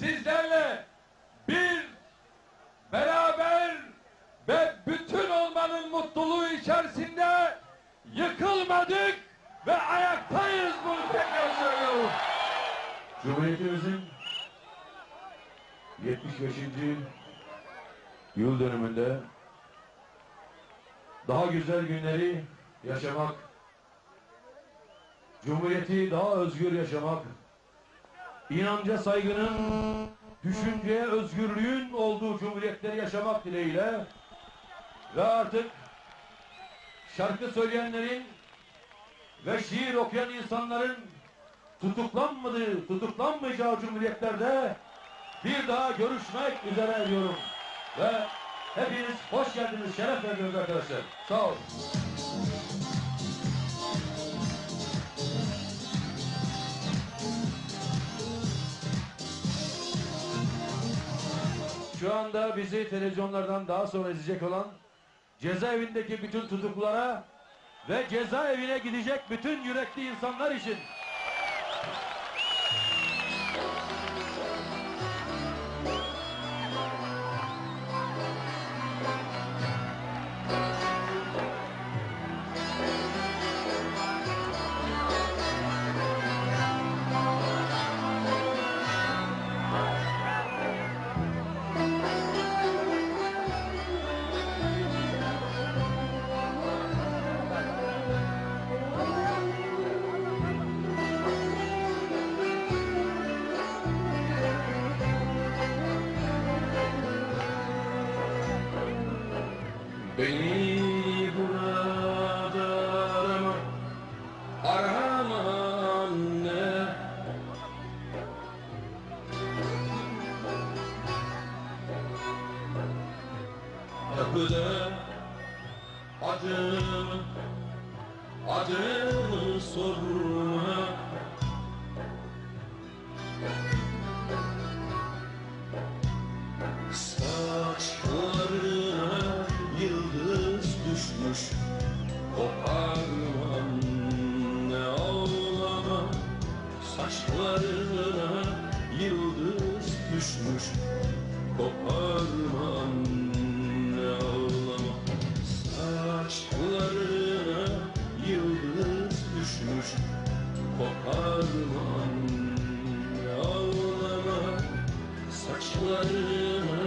sizlerle bir beraber ve bütün olmanın mutluluğu içerisinde yıkılmadık ve ayaktayız bunu tekrar söylüyorum. Cumhuriyetimizin 75. yıl dönümünde daha güzel günleri yaşamak, Cumhuriyeti daha özgür yaşamak, inanca saygının, düşünceye özgürlüğün olduğu cumhuriyetleri yaşamak dileğiyle ve artık şarkı söyleyenlerin ve şiir okuyan insanların tutuklanmadığı, tutuklanmayacağı cumhuriyetlerde bir daha görüşmek üzere diyorum. Ve hepiniz hoş geldiniz, şeref verdiniz arkadaşlar. Sağ olun. Şu anda bizi televizyonlardan daha sonra izleyecek olan cezaevindeki bütün tutuklulara ve cezaevine gidecek bütün yürekli insanlar için Beni burada arama, arama anne. Kapıda adımı, adımı sorma. Saçlarına yıldız düşmüş. Koparma anne ağlama. Saçlarına yıldız düşmüş. Koparma anne ağlama. Saçlarına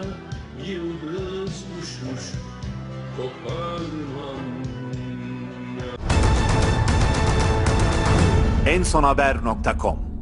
yıldız düşmüş. Koparmam ensonhaber.com